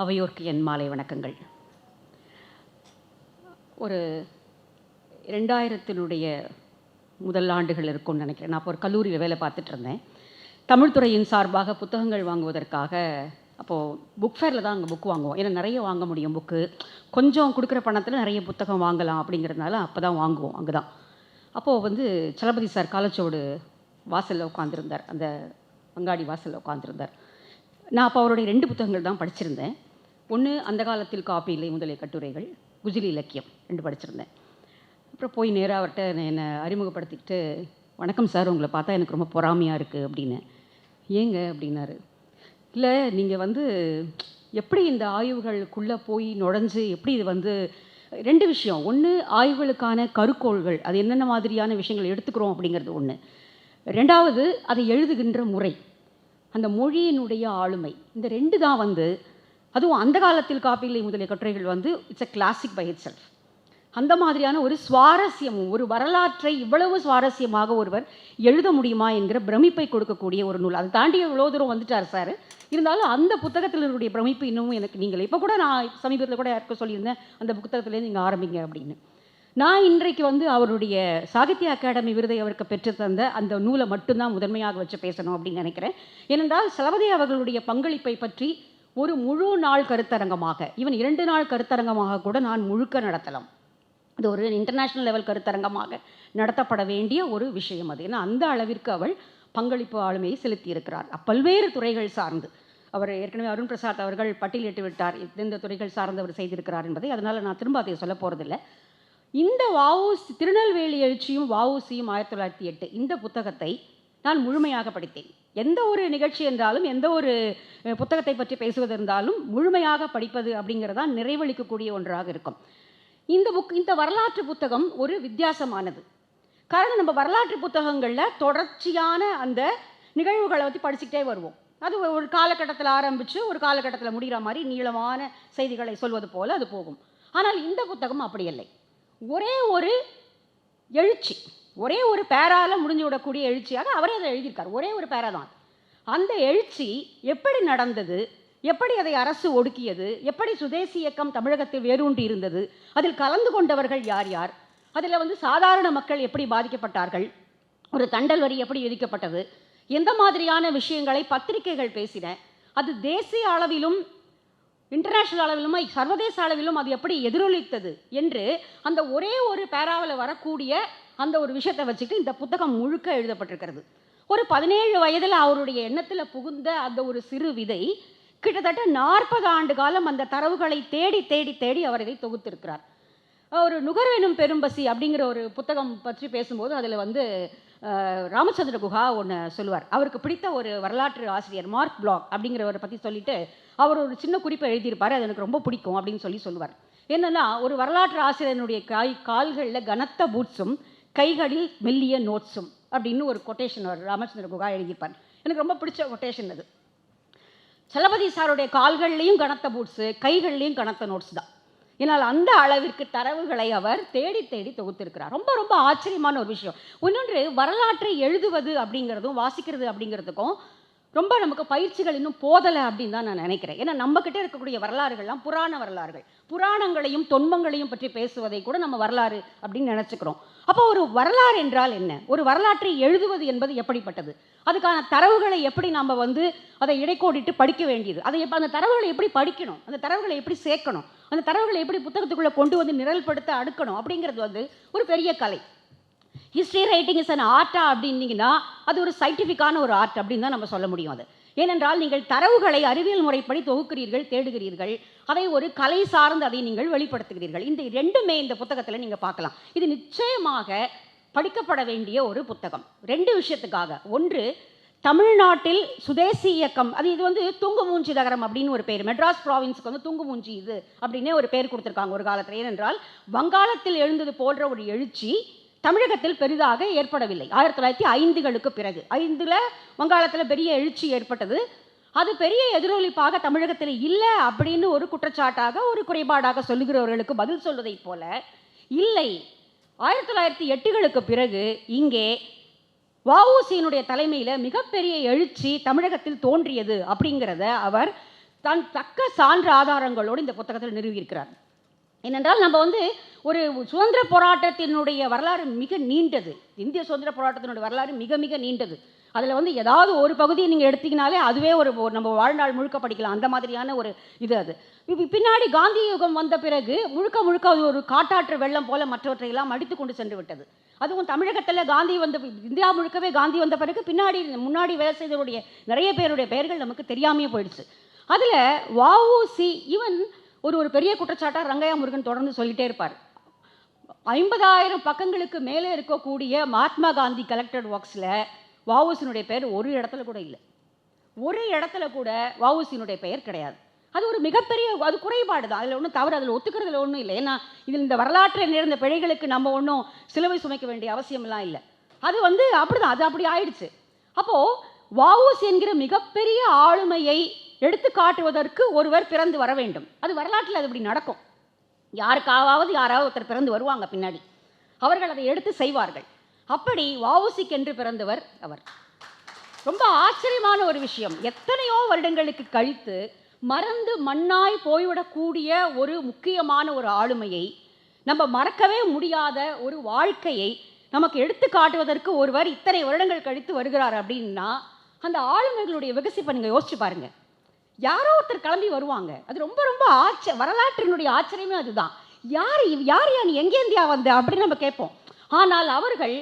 அவையோர்க்கு என் மாலை வணக்கங்கள். ஒரு ரெண்டாயிரத்தினுடைய முதல் ஆண்டுகள் இருக்கும்னு நினைக்கிறேன். நான் அப்போ ஒரு கல்லூரியில் வேலை பார்த்துட்டு இருந்தேன். தமிழ்துறையின் சார்பாக புத்தகங்கள் வாங்குவதற்காக அப்போது புக் ஃபேரில் தான் அங்கே புக் வாங்குவோம். ஏன்னா நிறைய வாங்க முடியும் புக்கு கொஞ்சம் கொடுக்குற பணத்தில் நிறைய புத்தகம் வாங்கலாம் அப்படிங்கிறதுனால அப்போ தான் வாங்குவோம் அங்கே தான் அப்போது வந்து சலபதி சார் காலச்சோடு வாசலில் உட்காந்துருந்தார் அந்த அங்காடி வாசலில் உட்காந்துருந்தார் நான் அப்போ அவருடைய ரெண்டு புத்தகங்கள் தான் படிச்சிருந்தேன். ஒன்று அந்த காலத்தில் காப்பி இல்லை முதலிய கட்டுரைகள் குஜிலி இலக்கியம் ரெண்டு படிச்சிருந்தேன். அப்புறம் போய் நேராக அவர்கிட்ட என்னை- என்னை அறிமுகப்படுத்திக்கிட்டு வணக்கம் சார் உங்களை பார்த்தா எனக்கு ரொம்ப பொறாமையாக இருக்குது அப்படின்னு. ஏங்க? அப்படின்னாரு. இல்லை நீங்கள் வந்து எப்படி இந்த ஆய்வுகளுக்குள்ளே போய் நுழைஞ்சு எப்படி இது வந்து ரெண்டு விஷயம். ஒன்று ஆய்வுகளுக்கான கருக்கோள்கள் அது என்னென்ன மாதிரியான விஷயங்கள் எடுத்துக்கிறோம் அப்படிங்கிறது ஒன்று ரெண்டாவது அதை எழுதுகின்ற முறை. அந்த மொழியினுடைய ஆளுமை. இந்த ரெண்டு தான் வந்து அதுவும் அந்த காலத்தில் காப்பிலை முதலிய கட்டுரைகள் வந்து it's a classic by itself அந்த மாதிரியான ஒரு சுவாரஸ்யமும் ஒரு வரலாற்றை இவ்வளவு சுவாரஸ்யமாக ஒருவர் எழுத முடியுமா என்கிற பிரமிப்பை கொடுக்கக்கூடிய ஒரு நூல். அதை தாண்டி இவ்வளோ தூரம் வந்துட்டார் சார் இருந்தாலும் அந்த புத்தகத்தில் பிரமிப்பு இன்னமும் எனக்கு நீங்கள். இப்போ கூட நான் சமீபத்தில் கூட யாருக்கும் சொல்லியிருந்தேன் அந்த புத்தகத்துலேருந்து நீங்கள் ஆரம்பிங்க அப்படின்னு. நான் இன்றைக்கு வந்து அவருடைய சாகித்ய அகாடமி விருதை அவருக்கு பெற்று தந்த அந்த நூலை மட்டும்தான் முதன்மையாக வச்சு பேசணும் அப்படின்னு நினைக்கிறேன். ஏனென்றால் சலபதி அவர்களுடைய பங்களிப்பை பற்றி ஒரு முழு நாள் கருத்தரங்கமாக ஈவன் இரண்டு நாள் கருத்தரங்கமாக கூட நான் முழுக்க நடத்தலாம். இது ஒரு இன்டர்நேஷ்னல் லெவல் கருத்தரங்கமாக நடத்தப்பட வேண்டிய ஒரு விஷயம் அது. ஏன்னா அந்த அளவிற்கு அவள் பங்களிப்பு ஆளுமையை செலுத்தியிருக்கிறார். பல்வேறு துறைகள் சார்ந்து. அவர் ஏற்கனவே அருண் பிரசாத் அவர்கள் பட்டியலிட்டு விட்டார். எந்தெந்த துறைகள் சார்ந்து அவர் செய்திருக்கிறார் என்பதை அதனால் நான் திரும்ப அதை சொல்ல போகிறதில்லை இந்த வாவுசி திருநெல்வேலி எழுச்சியும் வாவுசியும் ஆயிரத்தி தொள்ளாயிரத்தி எட்டு. இந்த புத்தகத்தை நான் முழுமையாக படித்தேன். எந்த ஒரு நிகழ்ச்சி என்றாலும் எந்த ஒரு புத்தகத்தை பற்றி பேசுவது இருந்தாலும் முழுமையாக படிப்பது அப்படிங்கிறதா நிறைவளிக்கக்கூடிய ஒன்றாக இருக்கும். இந்த புக் இந்த வரலாற்று புத்தகம் ஒரு வித்தியாசமானது. காரணம் நம்ம வரலாற்று புத்தகங்களில் தொடர்ச்சியான அந்த நிகழ்வுகளை பற்றி படிச்சுக்கிட்டே வருவோம். அது ஒரு- காலகட்டத்தில் ஆரம்பித்து ஒரு காலகட்டத்தில் முடிகிற மாதிரி நீளமான செய்திகளை சொல்வது போல் அது போகும். ஆனால் இந்த புத்தகம் அப்படி இல்லை. ஒரே ஒரு எழுச்சி ஒரே ஒரு பேரால முடிஞ்சு விடக்கூடிய எழுச்சியாக அவரே அதை எழுதியிருக்கார். ஒரே ஒரு பேரா தான். அந்த எழுச்சி எப்படி நடந்தது? எப்படி அதை அரசு ஒடுக்கியது? எப்படி சுதேசி இயக்கம் தமிழகத்தில் வேரூன்றி இருந்தது? அதில் கலந்து கொண்டவர்கள் யார் யார்? அதில் வந்து சாதாரண மக்கள் எப்படி பாதிக்கப்பட்டார்கள்? ஒரு தண்டல் வரி எப்படி விதிக்கப்பட்டது? எந்த மாதிரியான விஷயங்களை பத்திரிகைகள் பேசின? அது தேசிய அளவிலும் இன்டர்நேஷனல் அளவிலும் சர்வதேச அளவிலும் அது எப்படி எதிரொலித்தது என்று அந்த ஒரே ஒரு பேராவில் வரக்கூடிய அந்த ஒரு விஷயத்தை வச்சுட்டு இந்த புத்தகம் முழுக்க எழுதப்பட்டிருக்கிறது. ஒரு பதினேழு வயதில் அவருடைய எண்ணத்தில் புகுந்த அந்த ஒரு சிறு விதை கிட்டத்தட்ட நாற்பது ஆண்டு காலம் அந்த தரவுகளை தேடி தேடி தேடி அவர் இதை தொகுத்திருக்கிறார். ஒரு நுகர்வெனும் பெரும்பசி அப்படிங்கிற ஒரு புத்தகம் பற்றி பேசும்போது அதில் வந்து ராமச்சந்திர குஹா ஒன்று சொல்லுவார். அவருக்கு பிடித்த ஒரு வரலாற்று ஆசிரியர் மார்க் பிளாக் அப்படிங்கிறவரை பற்றி சொல்லிட்டு அவர் ஒரு சின்ன குறிப்பை எழுதியிருப்பார். அது எனக்கு ரொம்ப பிடிக்கும் அப்படின்னு சொல்லி சொல்லுவார். என்னென்னா ஒரு வரலாற்று ஆசிரியனுடைய காய் கால்களில் கனத்த பூட்ஸும் கைகளில் மெல்லிய நோட்ஸும் அப்படின்னு ஒரு கொட்டேஷன் அவர் ராமச்சந்திர குஹா எழுதியிருப்பார். எனக்கு ரொம்ப பிடிச்ச கொட்டேஷன் அது. சலபதி சாருடைய கால்கள்லேயும் கனத்த பூட்ஸு கைகள்லேயும் கனத்த நோட்ஸ் தான். ஏன்னால் அந்த அளவிற்கு தரவுகளை அவர் தேடி தேடி தொகுத்திருக்கிறார். ரொம்ப ரொம்ப ஆச்சரியமான ஒரு விஷயம். இன்னொன்று வரலாற்றை எழுதுவது அப்படிங்கிறதும் வாசிக்கிறது அப்படிங்கிறதுக்கும் ரொம்ப நமக்கு பயிற்சிகள் இன்னும் போதலை அப்படின்னு தான் நான் நினைக்கிறேன். ஏன்னா நம்மக்கிட்ட இருக்கக்கூடிய வரலாறுகள்லாம் புராண வரலாறுகள். புராணங்களையும் தொன்மங்களையும் பற்றி பேசுவதை கூட நம்ம வரலாறு அப்படின்னு நினச்சிக்கிறோம். அப்போ ஒரு வரலாறு என்றால் என்ன? ஒரு வரலாற்றை எழுதுவது என்பது எப்படிப்பட்டது? அதுக்கான தரவுகளை எப்படி நம்ம வந்து அதை இடைக்கோடிட்டு படிக்க வேண்டியது? அதை அந்த தரவுகளை எப்படி படிக்கணும்? அந்த தரவுகளை எப்படி சேர்க்கணும்? அந்த தரவுகளை எப்படி புத்தகத்துக்குள்ளே கொண்டு வந்து நிரல்படுத்த அடுக்கணும் அப்படிங்கிறது வந்து ஒரு பெரிய கலை. ஹிஸ்ட்ரி ரைட்டிங் இஸ் அன் ஆர்ட்டா அப்படின்னீங்கன்னா அது ஒரு சயின்டிஃபிக்கான ஒரு ஆர்ட் அப்படின்னு தான் நம்ம சொல்ல முடியும் அது. ஏனென்றால் நீங்கள் தரவுகளை அறிவியல் முறைப்படி தொகுக்கிறீர்கள் தேடுகிறீர்கள். அதை ஒரு கலை சார்ந்து அதை நீங்கள் வெளிப்படுத்துகிறீர்கள். இந்த ரெண்டுமே இந்த புத்தகத்தில் நீங்கள் பார்க்கலாம். இது நிச்சயமாக படிக்கப்பட வேண்டிய ஒரு புத்தகம். ரெண்டு விஷயத்துக்காக. ஒன்று தமிழ்நாட்டில் சுதேசி இயக்கம் அது இது வந்து தூங்குமூஞ்சி நகரம் அப்படின்னு ஒரு பேர். மெட்ராஸ் ப்ராவின்ஸுக்கு வந்து தூங்குமூஞ்சி இது அப்படின்னே ஒரு பேர் கொடுத்துருக்காங்க ஒரு காலத்தில். ஏனென்றால் வங்காளத்தில் எழுந்தது போன்ற ஒரு எழுச்சி தமிழகத்தில் பெரிதாக ஏற்படவில்லை. ஆயிரத்தி தொள்ளாயிரத்தி ஐந்துகளுக்கு பிறகு. ஐந்தில் வங்காளத்தில் பெரிய எழுச்சி ஏற்பட்டது. அது பெரிய எதிரொலிப்பாக தமிழகத்தில் இல்லை அப்படின்னு ஒரு குற்றச்சாட்டாக ஒரு குறைபாடாக சொல்லுகிறவர்களுக்கு பதில் சொல்வதைப் போல இல்லை. ஆயிரத்தி தொள்ளாயிரத்தி எட்டுகளுக்கு பிறகு இங்கே வஉசியினுடைய தலைமையில் மிகப்பெரிய எழுச்சி தமிழகத்தில் தோன்றியது அப்படிங்கிறத அவர் தான் தக்க சான்று ஆதாரங்களோடு இந்த புத்தகத்தில் நிறுவியிருக்கிறார். ஏனென்றால் நம்ம வந்து ஒரு சுதந்திர போராட்டத்தினுடைய வரலாறு மிக நீண்டது. இந்திய சுதந்திர போராட்டத்தினுடைய வரலாறு மிக மிக நீண்டது. அதில் வந்து ஏதாவது ஒரு பகுதியை நீங்கள் எடுத்தீங்கனாலே அதுவே ஒரு நம்ம வாழ்நாள் முழுக்க படிக்கலாம். அந்த மாதிரியான ஒரு இது அது. பின்னாடி காந்தி யுகம் வந்த பிறகு முழுக்க முழுக்க அது ஒரு காட்டாற்று வெள்ளம் போல மற்றவற்றையெல்லாம் அடித்து கொண்டு சென்று விட்டது. அதுவும் தமிழகத்தில் காந்தி வந்த இந்தியா முழுக்கவே காந்தி வந்த பிறகு பின்னாடி முன்னாடி வேலை செய்தவருடைய நிறைய பேருடைய பெயர்கள் நமக்கு தெரியாமையே போயிடுச்சு. அதில் வஉசி ஈவன் ஒரு ஒரு பெரிய குற்றச்சாட்டாக ரங்கையா முருகன் தொடர்ந்து சொல்லிட்டே இருப்பார். ஐம்பதாயிரம் பக்கங்களுக்கு மேலே இருக்கக்கூடிய மகாத்மா காந்தி கலெக்டட் ஒர்க்ஸில் வஉசினுடைய பெயர் ஒரு இடத்துல கூட இல்லை. ஒரு இடத்துல கூட வஉசினுடைய பெயர் கிடையாது. அது ஒரு மிகப்பெரிய அது குறைபாடு தான். அதில் ஒன்றும் தவறு அதில் ஒத்துக்கிறதுல ஒன்றும் இல்லை. ஏன்னா இதில் இந்த வரலாற்றில் நேர்ந்த பிழைகளுக்கு நம்ம ஒன்றும் சிலுவை சுமைக்க வேண்டிய அவசியம்லாம் இல்லை. அது வந்து அப்படிதான் அது அப்படி ஆயிடுச்சு. அப்போது வஉசி என்கிற மிகப்பெரிய ஆளுமையை எடுத்து காட்டுவதற்கு ஒருவர் பிறந்து வர வேண்டும். அது வரலாற்றில் அது இப்படி நடக்கும். யாருக்காவது யாராவது ஒருத்தர் பிறந்து வருவாங்க பின்னாடி. அவர்கள் அதை எடுத்து செய்வார்கள். அப்படி வஉசிக்கென்று பிறந்தவர் அவர். ரொம்ப ஆச்சரியமான ஒரு விஷயம். எத்தனையோ வருடங்களுக்கு கழித்து மறந்து மண்ணாய் போய்விடக்கூடிய ஒரு முக்கியமான ஒரு ஆளுமையை நம்ம மறக்கவே முடியாத ஒரு வாழ்க்கையை நமக்கு எடுத்து காட்டுவதற்கு ஒருவர் இத்தனை வருடங்கள் கழித்து வருகிறார் அப்படின்னா அந்த ஆளுமைகளுடைய விகசிப்பை நீங்கள் யோசிச்சு பாருங்க. யாரோ ஒருத்தர் கிளம்பி வருவாங்க. அது ரொம்ப ரொம்ப ஆச்ச வரலாற்றினுடைய ஆச்சரியமே அதுதான். யார் யார் யா நீ எங்கே இந்தியா வந்த அப்படின்னு நம்ம கேட்போம். ஆனால் அவர்கள்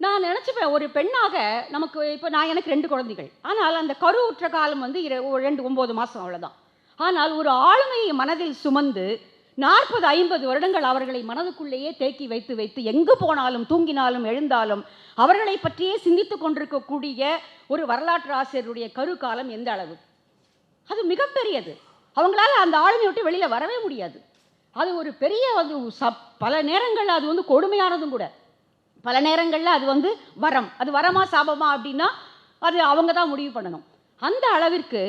நான் நினச்சிப்பேன் ஒரு பெண்ணாக நமக்கு இப்போ நான் எனக்கு ரெண்டு குழந்தைகள். ஆனால் அந்த கருவுற்ற காலம் வந்து இர ஒரு ரெண்டு ஒம்பது மாதம் அவ்வளோதான் ஆனால் ஒரு ஆளுமையை மனதில் சுமந்து நாற்பது ஐம்பது வருடங்கள் அவர்களை மனதுக்குள்ளேயே தேக்கி வைத்து வைத்து எங்கு போனாலும் தூங்கினாலும் எழுந்தாலும் அவர்களை பற்றியே சிந்தித்து கொண்டிருக்கக்கூடிய ஒரு வரலாற்று ஆசிரியருடைய கரு காலம் எந்த அளவு? அது மிகப்பெரியது. அவங்களால அந்த ஆளுமையை விட்டு வெளியில் வரவே முடியாது. அது ஒரு பெரிய அது ச பல நேரங்களில் அது வந்து கொடுமையானதும் கூட. பல நேரங்களில் அது வந்து வரம். அது வரமா சாபமா அப்படின்னா அது அவங்க தான் முடிவு பண்ணணும். அந்த அளவிற்கு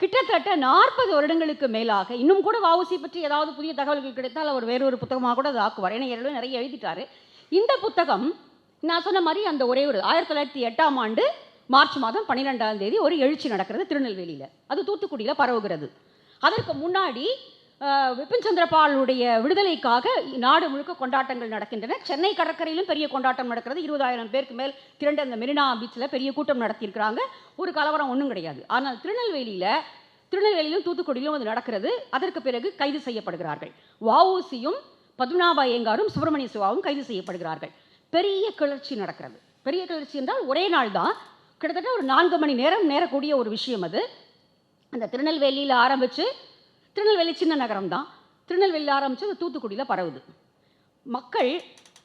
கிட்டத்தட்ட நாற்பது வருடங்களுக்கு மேலாக இன்னும் கூட வாவுசி பற்றி ஏதாவது புதிய தகவல்கள் கிடைத்தால் அவர் வேறொரு புத்தகமாக கூட அதை ஆக்குவார். ஏன்னா ஏற்கனவே நிறைய எழுதிட்டாரு. இந்த புத்தகம் நான் சொன்ன மாதிரி அந்த ஒரே ஒரு ஆயிரத்தி தொள்ளாயிரத்தி எட்டாம் ஆண்டு மார்ச் மாதம் பன்னிரெண்டாம் தேதி ஒரு எழுச்சி நடக்கிறது திருநெல்வேலியில். அது தூத்துக்குடியில் பரவுகிறது. அதற்கு முன்னாடி விபின் சந்திரபாலுடைய விடுதலைக்காக நாடு முழுக்க கொண்டாட்டங்கள் நடக்கின்றன. சென்னை கடற்கரையிலும் பெரிய கொண்டாட்டம் நடக்கிறது. இருபதாயிரம் பேருக்கு மேல் திரண்ட அந்த மெரினா பீச்சில் பெரிய கூட்டம் நடத்தியிருக்கிறாங்க. ஒரு கலவரம் ஒன்றும் கிடையாது. ஆனால் திருநெல்வேலியில் திருநெல்வேலியிலும் தூத்துக்குடியிலும் அது நடக்கிறது. அதற்கு பிறகு கைது செய்யப்படுகிறார்கள். வஉசியும் பத்மநாப ஐயங்காரும் சுப்பிரமணிய சிவாவும் கைது செய்யப்படுகிறார்கள். பெரிய கிளர்ச்சி நடக்கிறது. பெரிய கிளர்ச்சி என்றால் ஒரே நாள் தான். கிட்டத்தட்ட ஒரு நான்கு மணி நேரம் நேரக்கூடிய ஒரு விஷயம் அது. அந்த திருநெல்வேலியில் ஆரம்பித்து திருநெல்வேலி சின்ன நகரம் தான் திருநெல்வேலியில் ஆரம்பித்து அது தூத்துக்குடியில் பரவுது. மக்கள்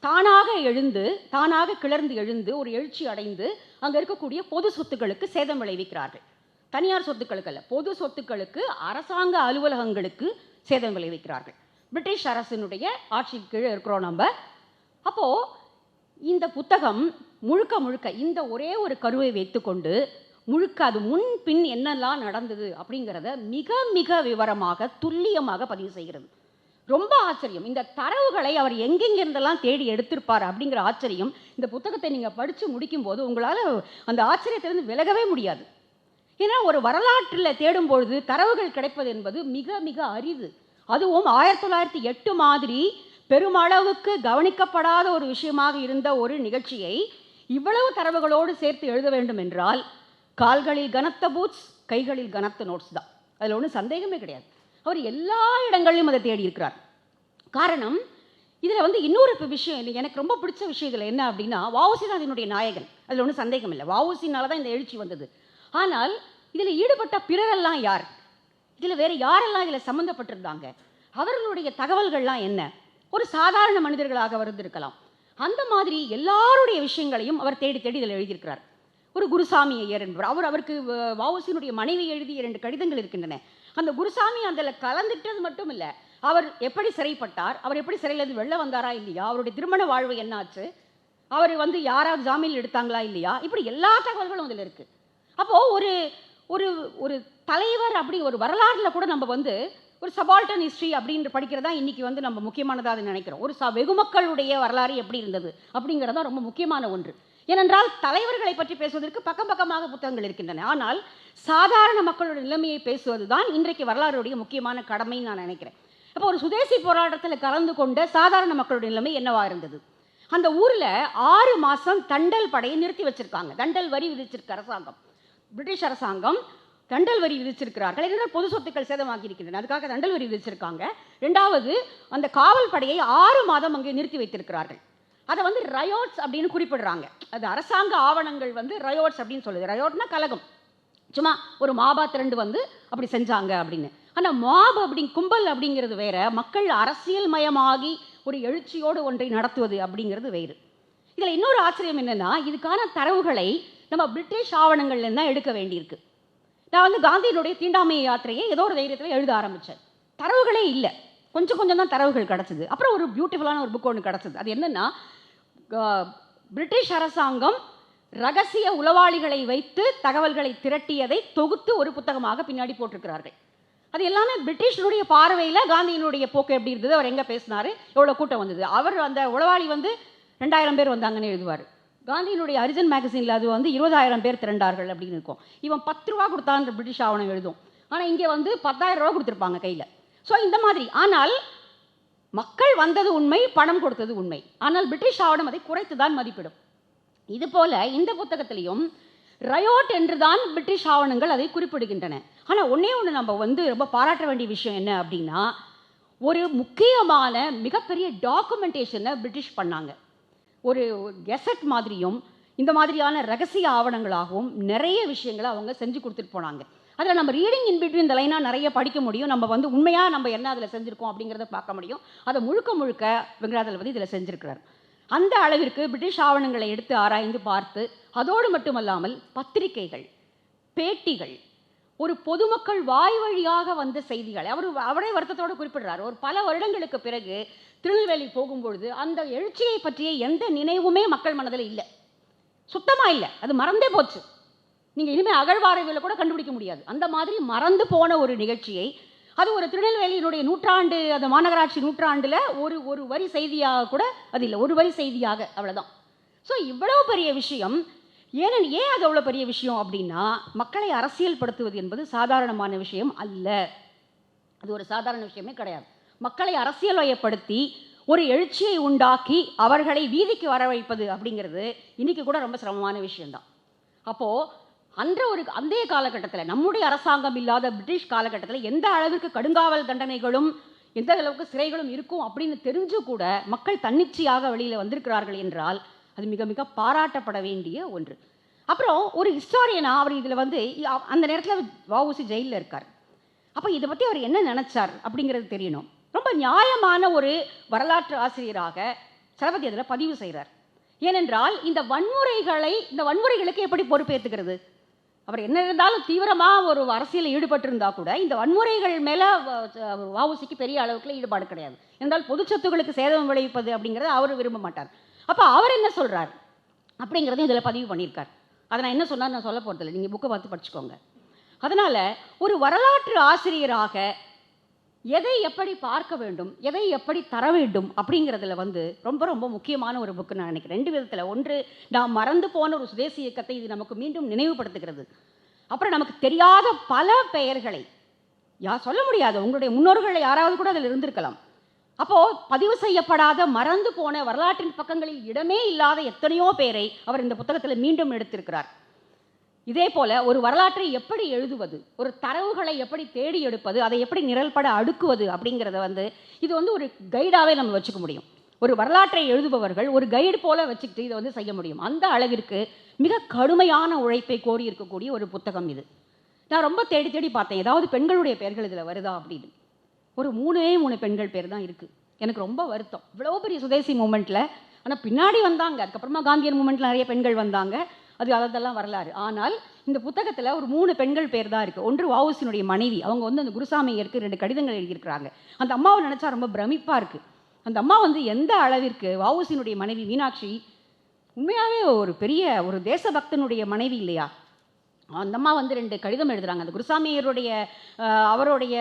தானாக எழுந்து தானாக கிளர்ந்து எழுந்து ஒரு எழுச்சி அடைந்து அங்கே இருக்கக்கூடிய பொது சொத்துக்களுக்கு சேதம் விளைவிக்கிறார்கள். தனியார் சொத்துக்களுக்கு அல்ல பொது சொத்துக்களுக்கு அரசாங்க அலுவலகங்களுக்கு சேதம் விளைவிக்கிறார்கள். பிரிட்டிஷ் அரசினுடைய ஆட்சிக்கு கீழே இருக்கிறோம் நம்ம. அப்போது இந்த புத்தகம் முழுக்க முழுக்க இந்த ஒரே ஒரு கருவை வைத்துக்கொண்டு முழுக்க அது முன் பின் என்னெல்லாம் நடந்தது அப்படிங்கிறத மிக மிக விவரமாக துல்லியமாக பதிவு செய்கிறது. ரொம்ப ஆச்சரியம். இந்த தரவுகளை அவர் எங்கெங்கிருந்தெல்லாம் தேடி எடுத்திருப்பார் அப்படிங்கிற ஆச்சரியம் இந்த புத்தகத்தை நீங்கள் படித்து முடிக்கும்போது உங்களால் அந்த ஆச்சரியத்திலிருந்து விலகவே முடியாது. ஏன்னா ஒரு வரலாற்றில் தேடும் பொழுது தரவுகள் கிடைப்பது என்பது மிக மிக அரிது. அதுவும் ஆயிரத்தி தொள்ளாயிரத்தி எட்டு மாதிரி பெருமளவுக்கு கவனிக்கப்படாத ஒரு விஷயமாக இருந்த ஒரு நிகழ்ச்சியை இவ்வளவு தரவுகளோடு சேர்த்து எழுத வேண்டும் என்றால் கால்களில் கனத்த பூட்ஸ் கைகளில் கனத்த நோட்ஸ் தான். அதில் ஒன்றும் சந்தேகமே கிடையாது. அவர் எல்லா இடங்களிலும் அதை தேடி இருக்கிறார். காரணம் இதில் வந்து இன்னொரு விஷயம் இல்லை எனக்கு ரொம்ப பிடிச்ச விஷயம் இதில் என்ன அப்படின்னா வாவுசி தான் அதனுடைய நாயகன். அதில் ஒன்றும் சந்தேகம் இல்லை. வாவுசினால தான் இந்த எழுச்சி வந்தது. ஆனால் இதில் ஈடுபட்ட பிறரெல்லாம் யார்? இதில் வேறு யாரெல்லாம் இதில் சம்மந்தப்பட்டிருந்தாங்க அவர்களுடைய தகவல்கள்லாம் என்ன? ஒரு சாதாரண மனிதர்களாக இருந்திருக்கலாம். அந்த மாதிரி எல்லாருடைய விஷயங்களையும் அவர் தேடி தேடி இதில் எழுதியிருக்கிறார். ஒரு குருசாமி ஐயர் என்பவர். அவர் அவருக்கு வ- மனைவி எழுதிய இரண்டு கடிதங்கள் இருக்கின்றன. அந்த குருசாமி அதில் கலந்துட்டது மட்டும் இல்லை அவர் எப்படி சிறைப்பட்டார் அவர் எப்படி சிறையிலேருந்து வெளில வந்தாரா இல்லையா அவருடைய திருமண வாழ்வு என்னாச்சு அவர் வந்து யாராவது ஜாமீன் எடுத்தாங்களா இல்லையா இப்படி எல்லா தகவல்களும் அதில் இருக்குது அப்போது ஒரு ஒரு ஒரு தலைவர் அப்படி ஒரு வரலாற்றில் கூட நம்ம வந்து ஒரு சபால்டன் ஹிஸ்ட்ரி அப்படின்ற படிக்கிறதா இன்றைக்கி வந்து நம்ம முக்கியமானதாக நினைக்கிறோம். ஒரு ச வெகுமக்களுடைய வரலாறு எப்படி இருந்தது அப்படிங்கிறது தான் ரொம்ப முக்கியமான ஒன்று. ஏனென்றால் தலைவர்களை பற்றி பேசுவதற்கு பக்கம் பக்கமாக புத்தகங்கள் இருக்கின்றன. ஆனால் சாதாரண மக்களோட நிலைமையை பேசுவது தான் இன்றைக்கு வரலாறுடைய முக்கியமான கடமைன்னு நான் நினைக்கிறேன். அப்போ ஒரு சுதேசி போராட்டத்தில் கலந்து கொண்ட சாதாரண மக்களுடைய நிலைமை என்னவா இருந்தது? அந்த ஊரில் ஆறு மாதம் தண்டல் படையை நிறுத்தி வச்சிருக்காங்க. தண்டல் வரி விதிச்சிருக்க அரசாங்கம். பிரிட்டிஷ் அரசாங்கம் தண்டல் வரி விதிச்சிருக்கிறார்கள். ஏனென்றால் பொது சொத்துக்கள் சேதமாகி இருக்கின்றன. அதுக்காக தண்டல் வரி விதிச்சிருக்காங்க. ரெண்டாவது அந்த காவல் படையை ஆறு மாதம் அங்கே நிறுத்தி வைத்திருக்கிறார்கள். அதை வந்து ரயோட்ஸ் அப்படின்னு குறிப்பிடுறாங்க. அது அரசாங்க ஆவணங்கள் வந்து ரயோட்ஸ் அப்படின்னு சொல்லுது. ரயோட்னா கலகம். சும்மா ஒரு மாபா திரண்டு வந்து அப்படி செஞ்சாங்க அப்படின்னு. ஆனால் மாப் அப்படி கும்பல் அப்படிங்கிறது வேற. மக்கள் அரசியல் மயமாகி ஒரு எழுச்சியோடு ஒன்றை நடத்துவது அப்படிங்கிறது வேறு. இதில் இன்னொரு ஆச்சரியம் என்னென்னா இதுக்கான தரவுகளை நம்ம பிரிட்டிஷ் ஆவணங்கள்லேருந்து தான் எடுக்க வேண்டியிருக்கு. நான் வந்து காந்தியினுடைய தீண்டாமை யாத்திரையை ஏதோ ஒரு தைரியத்தில் எழுத ஆரம்பித்தேன் தரவுகளே இல்லை. கொஞ்சம் கொஞ்சம் தான் தரவுகள் கிடச்சிது. அப்புறம் ஒரு பியூட்டிஃபுல்லான ஒரு புக் ஒன்று கிடச்சிது. அது என்னென்னா பிரிட்டிஷ் அரசாங்கம் ரகசிய உளவாளிகளை வைத்து தகவல்களை திரட்டியதை தொகுத்து ஒரு புத்தகமாக பின்னாடி போட்டிருக்கிறார்கள். அது எல்லாமே பிரிட்டிஷனுடைய பார்வையில் காந்தியினுடைய போக்கு எப்படி இருந்தது அவர் எங்கே பேசினார் எவ்வளோ கூட்டம் வந்தது. அவர் அந்த உளவாளி வந்து ரெண்டாயிரம் பேர் வந்தாங்கன்னு எழுதுவார். காந்தியினுடைய அரிஜன் மேகசினில் அது வந்து இருபதாயிரம் பேர் திரண்டார்கள் அப்படின்னு இருக்கும். இவன் பத்து ரூபா கொடுத்தான்ற பிரிட்டிஷ் ஆவணம் எழுதும். ஆனால் இங்கே வந்து பத்தாயிரம் ரூபா கொடுத்துருப்பாங்க கையில். ஸோ இந்த மாதிரி. ஆனால் மக்கள் வந்தது உண்மை பணம் கொடுத்தது உண்மை. ஆனால் பிரிட்டிஷ் ஆவணம் அதை குறைத்து தான் மதிப்பிடும். இது போல இந்த புத்தகத்திலையும் ரயோட் என்று தான் பிரிட்டிஷ் ஆவணங்கள் அதை குறிப்பிடுகின்றன. ஆனால் ஒன்றே ஒன்று நம்ம வந்து ரொம்ப பாராட்ட வேண்டிய விஷயம் என்ன அப்படின்னா ஒரு முக்கியமான மிகப்பெரிய டாக்குமெண்டேஷனை பிரிட்டிஷ் பண்ணாங்க. ஒரு கெசட் மாதிரியும் இந்த மாதிரியான ரகசிய ஆவணங்களாகவும் நிறைய விஷயங்களை அவங்க செஞ்சு கொடுத்துட்டு போனாங்க. அதில் நம்ம ரீடிங் இன் பிட்வீன் இந்த லைனாக நிறைய படிக்க முடியும். நம்ம வந்து உண்மையாக நம்ம என்ன அதில் செஞ்சுருக்கோம் அப்படிங்கிறத பார்க்க முடியும். அதை முழுக்க முழுக்க வெங்கடாதளபதி இதில் செஞ்சுருக்கிறார். அந்த அளவிற்கு பிரிட்டிஷ் ஆவணங்களை எடுத்து ஆராய்ந்து பார்த்து அதோடு மட்டுமல்லாமல் பத்திரிகைகள் பேட்டிகள் ஒரு பொதுமக்கள் வாய் வழியாக வந்த செய்திகள் அவர் அவரே வருத்தத்தோடு குறிப்பிடுறார். ஒரு பல வருடங்களுக்கு பிறகு திருநெல்வேலி போகும்பொழுது அந்த எழுச்சியை பற்றிய எந்த நினைவுமே மக்கள் மனதில் இல்லை. சுத்தமாக இல்லை. அது மறந்தே போச்சு. நீங்கள் இனிமேல் அகழ்வாராய்வில் கூட கண்டுபிடிக்க முடியாது. அந்த மாதிரி மறந்து போன ஒரு நிகழ்ச்சியை அது ஒரு திருநெல்வேலியினுடைய நூற்றாண்டு அந்த மாநகராட்சி நூற்றாண்டில் ஒரு ஒரு வரி செய்தியாக கூட அது இல்லை ஒரு வரி செய்தியாக அவ்வளோதான் ஸோ இவ்வளவு பெரிய விஷயம் ஏனென் ஏன் அது அவ்வளோ பெரிய விஷயம் அப்படின்னா மக்களை அரசியல் படுத்துவது என்பது சாதாரணமான விஷயம் அல்ல. அது ஒரு சாதாரண விஷயமே கிடையாது. மக்களை அரசியல் வயப்படுத்தி ஒரு எழுச்சியை உண்டாக்கி அவர்களை வீதிக்கு வர வைப்பது அப்படிங்கிறது இன்னைக்கு கூட ரொம்ப சிரமமான விஷயம்தான். அப்போது அன்ற ஒரு அந்தைய காலகட்டத்தில் நம்முடைய அரசாங்கம் இல்லாத பிரிட்டிஷ் காலகட்டத்தில் எந்த அளவிற்கு கடுங்காவல் தண்டனைகளும் எந்த அளவுக்கு சிறைகளும் இருக்கும் அப்படின்னு தெரிஞ்சு கூட மக்கள் தன்னிச்சையாக வெளியில் வந்திருக்கிறார்கள் என்றால் அது மிக மிக பாராட்டப்பட வேண்டிய ஒன்று. அப்புறம் ஒரு ஹிஸ்டாரியனா அவர் இதில் வந்து அந்த நேரத்தில் வஉசி ஜெயிலில் இருக்கார். அப்போ இதை பற்றி அவர் என்ன நினச்சார் அப்படிங்கிறது தெரியணும். ரொம்ப நியாயமான ஒரு வரலாற்று ஆசிரியராக சரபதி அதில் பதிவு செய்கிறார் ஏனென்றால் இந்த வன்முறைகளை இந்த வன்முறைகளுக்கு எப்படி பொறுப்பேற்றுக்கிறது அவர் என்ன இருந்தாலும் தீவிரமாக ஒரு அரசியலில் ஈடுபட்டிருந்தா கூட இந்த வன்முறைகள் மேலே வாவுசிக்கு பெரிய அளவுக்குள்ள ஈடுபாடு கிடையாது. என்றால் பொது சொத்துக்களுக்கு சேதம் விளைவிப்பது அப்படிங்கிறத அவர் விரும்ப மாட்டார். அப்போ அவர் என்ன சொல்கிறார் அப்படிங்கிறதையும் இதில் பதிவு பண்ணியிருக்கார். அதை நான் என்ன சொன்னார் நான் சொல்ல போகிறதில்ல நீங்கள் புக்கை பார்த்து படிச்சுக்கோங்க. அதனால் ஒரு வரலாற்று ஆசிரியராக எதை எப்படி பார்க்க வேண்டும் எதை எப்படி தர வேண்டும் அப்படிங்கிறதுல வந்து ரொம்ப ரொம்ப முக்கியமான ஒரு புக்கு நான் நினைக்கிறேன். ரெண்டு விதத்தில். ஒன்று நாம் மறந்து போன ஒரு சுதேசி இயக்கத்தை இது நமக்கு மீண்டும் நினைவுபடுத்துகிறது. அப்புறம் நமக்கு தெரியாத பல பெயர்களை. யா சொல்ல முடியாது. உங்களுடைய முன்னோர்கள் யாராவது கூட அதில் இருந்திருக்கலாம். அப்போது பதிவு செய்யப்படாத மறந்து போன வரலாற்றின் பக்கங்களில் இடமே இல்லாத எத்தனையோ பேரை அவர் இந்த புத்தகத்தில் மீண்டும் எடுத்திருக்கிறார். இதே போல ஒரு வரலாற்றை எப்படி எழுதுவது? ஒரு தரவுகளை எப்படி தேடி எடுப்பது? அதை எப்படி நிரல்பட அடுக்குவது அப்படிங்கிறத வந்து இது வந்து ஒரு கைடாகவே நம்ம வச்சுக்க முடியும். ஒரு வரலாற்றை எழுதுபவர்கள் ஒரு கைடு போல வச்சுக்கிட்டு இதை வந்து செய்ய முடியும். அந்த அளவிற்கு மிக கடுமையான உழைப்பை கோரி இருக்கக்கூடிய ஒரு புத்தகம் இது. நான் ரொம்ப தேடி தேடி பார்த்தேன். ஏதாவது பெண்களுடைய பெயர்கள் இதில் வருதா அப்படின்னு. ஒரு மூணே மூணு பெண்கள் பேர் தான் இருக்குது எனக்கு ரொம்ப வருத்தம். இவ்வளோ பெரிய சுதேசி மூமெண்ட்டில் ஆனால் பின்னாடி வந்தாங்க. அதுக்கப்புறமா காந்தியர் மூமெண்ட்டில் நிறைய பெண்கள் வந்தாங்க. அது அதெல்லாம் வரலாறு. ஆனால் இந்த புத்தகத்தில் ஒரு மூணு பெண்கள் பேர் தான் இருக்குது ஒன்று வாவுசினுடைய மனைவி. அவங்க வந்து அந்த குருசாமியருக்கு ரெண்டு கடிதங்கள் எழுதியிருக்கிறாங்க. அந்த அம்மாவை நினச்சா ரொம்ப பிரமிப்பாக இருக்குது அந்த அம்மா வந்து எந்த அளவிற்கு வாவுசினுடைய மனைவி மீனாட்சி உண்மையாகவே ஒரு பெரிய ஒரு தேசபக்தனுடைய மனைவி இல்லையா? அந்த அம்மா வந்து ரெண்டு கடிதம் எழுதுகிறாங்க அந்த குருசாமியருடைய அவருடைய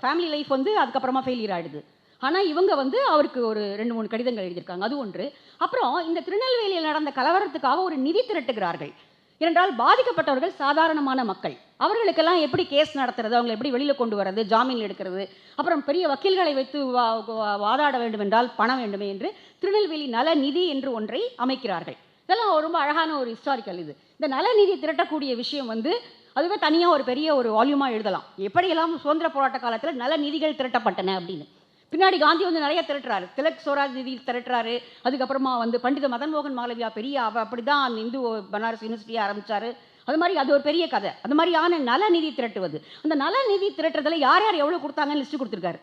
ஃபேமிலி லைஃப் வந்து அதுக்கப்புறமா ஃபெயிலியர் ஆகிடுது ஆனால் இவங்க வந்து அவருக்கு ஒரு ரெண்டு மூணு கடிதங்கள் எழுதியிருக்காங்க. அது ஒன்று. அப்புறம் இந்த திருநெல்வேலியில் நடந்த கலவரத்துக்காக ஒரு நிதி திரட்டுகிறார்கள். ஏனென்றால் பாதிக்கப்பட்டவர்கள் சாதாரணமான மக்கள். அவர்களுக்கெல்லாம் எப்படி கேஸ் நடத்துறது? அவங்களை எப்படி வெளியில் கொண்டு வர்றது? ஜாமீன் எடுக்கிறது? அப்புறம் பெரிய வக்கீல்களை வைத்து வா வா- வாதாட வேண்டும் என்றால் பணம் வேண்டுமே என்று திருநெல்வேலி நல நிதி என்று ஒன்றை அமைக்கிறார்கள். இதெல்லாம் ரொம்ப அழகான ஒரு ஹிஸ்டாரிக்கல் இது. இந்த நலநிதி திரட்டக்கூடிய விஷயம் வந்து அதுவே தனியாக ஒரு பெரிய ஒரு வால்யூமாக எழுதலாம். எப்படியெல்லாம் சுதந்திர போராட்ட காலத்தில் நல நிதிகள் திரட்டப்பட்டன அப்படின்னு. பின்னாடி காந்தி வந்து நிறைய திரட்டுறாரு. திலக் ஸ்வராஜ் நிதி திரட்டுறாரு. அதுக்கப்புறமா வந்து பண்டித மதன் மோகன் பெரிய அவ அப்படி தான் அந்த இந்து பனாரஸ் யூனிவர்சிட்டியை ஆரம்பிச்சாரு. அது மாதிரி அது ஒரு பெரிய கதை. அது மாதிரியான நல நிதி திரட்டுவது. அந்த நல நிதி திரட்டுறதுல யார் யார் எவ்வளோ கொடுத்தாங்கன்னு லிஸ்ட்டு கொடுத்துருக்காரு.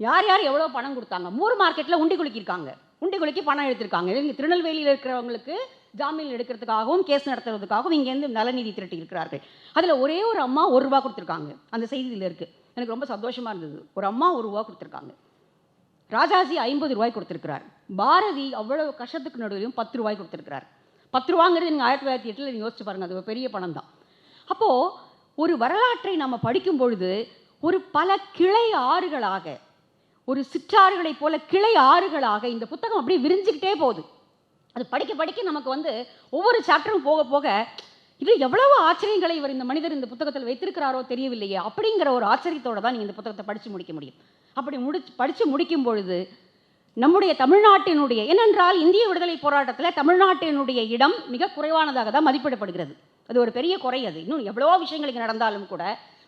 யார் யார் எவ்வளோ பணம் கொடுத்தாங்க? மூர் மார்க்கெட்டில் உண்டி குலுக்கியிருக்காங்க. உண்டி குலுக்கி பணம் எடுத்திருக்காங்க. இங்கே திருநெல்வேலியில் இருக்கிறவங்களுக்கு ஜாமீன் எடுக்கிறதுக்காகவும் கேஸ் நடத்துறதுக்காகவும் இங்கேருந்து நலநிதி திரட்டி இருக்கிறார்கள் அதில் ஒரே ஒரு அம்மா ஒரு ரூபா கொடுத்துருக்காங்க. அந்த செய்தியில் இருக்குது எனக்கு ரொம்ப சந்தோஷமாக இருந்தது. ஒரு அம்மா ஒரு ரூபா கொடுத்துருக்காங்க. ராஜாஜி ஐம்பது ரூபாய் கொடுத்துருக்கிறார். பாரதி அவ்வளவு கஷ்டத்துக்கு நடுவிலையும் பத்து ரூபாய் கொடுத்துருக்கிறார். பத்து ரூபாங்கிறது நீங்கள் ஆயிரத்தி தொள்ளாயிரத்தி எட்டில் நீங்கள் யோசிச்சு பாருங்கள் அது ஒரு பெரிய பணம் தான். அப்போது ஒரு வரலாற்றை நம்ம படிக்கும் பொழுது ஒரு பல கிளை ஆறுகளாக ஒரு சிற்றாறுகளைப் போல கிளை ஆறுகளாக இந்த புத்தகம் அப்படியே விரிஞ்சுக்கிட்டே போகுது. அது படிக்க படிக்க நமக்கு வந்து ஒவ்வொரு சாப்டரும் போக போக இது எவ்வளவு ஆச்சரியங்களை இவர் இந்த மனிதர் இந்த புத்தகத்தில் வைத்திருக்கிறாரோ தெரியவில்லையே. அப்படிங்கிற ஒரு ஆச்சரியத்தோட தான் நீங்கள் இந்த புத்தகத்தை படித்து முடிக்க முடியும். அப்படி முடிச்சு படித்து முடிக்கும் பொழுது நம்முடைய தமிழ்நாட்டினுடைய ஏனென்றால் இந்திய விடுதலை போராட்டத்தில் தமிழ்நாட்டினுடைய இடம் மிக குறைவானதாக தான் மதிப்பிடப்படுகிறது. அது ஒரு பெரிய குறை அது. இன்னும் எவ்வளவோ விஷயங்கள் இங்கே நடந்தாலும் கூட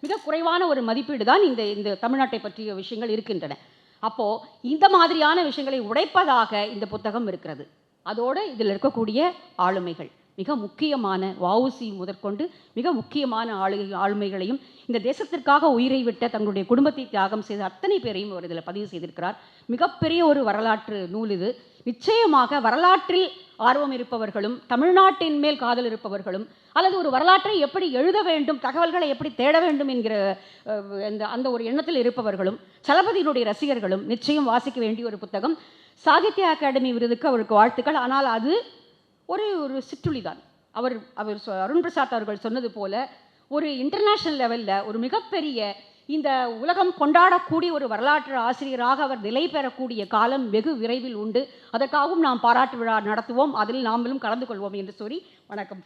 மிக குறைவான ஒரு மதிப்பீடு தான் இந்த இந்த தமிழ்நாட்டை பற்றிய விஷயங்கள் இருக்கின்றன. அப்போது இந்த மாதிரியான விஷயங்களை உடைப்பதாக இந்த புத்தகம் இருக்கிறது. அதோடு இதில் இருக்கக்கூடிய ஆளுமைகள். மிக முக்கியமான வஉசி முதற்கொண்டு மிக முக்கியமான ஆளு ஆளுமைகளையும் இந்த தேசத்திற்காக உயிரை விட்ட தங்களுடைய குடும்பத்தை தியாகம் செய்த அத்தனை பேரையும் அவர் இதில் பதிவு செய்திருக்கிறார். மிகப்பெரிய ஒரு வரலாற்று நூல் இது. நிச்சயமாக வரலாற்றில் ஆர்வம் இருப்பவர்களும் தமிழ்நாட்டின் மேல் காதல் இருப்பவர்களும் அல்லது ஒரு வரலாற்றை எப்படி எழுத வேண்டும் தகவல்களை எப்படி தேட வேண்டும் என்கிற அந்த அந்த ஒரு எண்ணத்தில் இருப்பவர்களும் சலபதியினுடைய ரசிகர்களும் நிச்சயம் வாசிக்க வேண்டிய ஒரு புத்தகம். சாகித்ய அகாடமி விருதுக்கு அவருக்கு வாழ்த்துக்கள். ஆனால் அது ஒரு ஒரு சிற்றுளி தான் அவர் அவர் சொ- அருண் பிரசாத் அவர்கள் சொன்னது போல ஒரு இன்டர்நேஷ்னல் லெவலில் ஒரு மிகப்பெரிய இந்த உலகம் கொண்டாடக்கூடிய ஒரு வரலாற்று ஆசிரியராக அவர் நிலை பெறக்கூடிய காலம் வெகு விரைவில் உண்டு. அதற்காகவும் நாம் பாராட்டு விழா நடத்துவோம். அதில் நாமளும் கலந்து கொள்வோம் என்று சொல்லி வணக்கம்.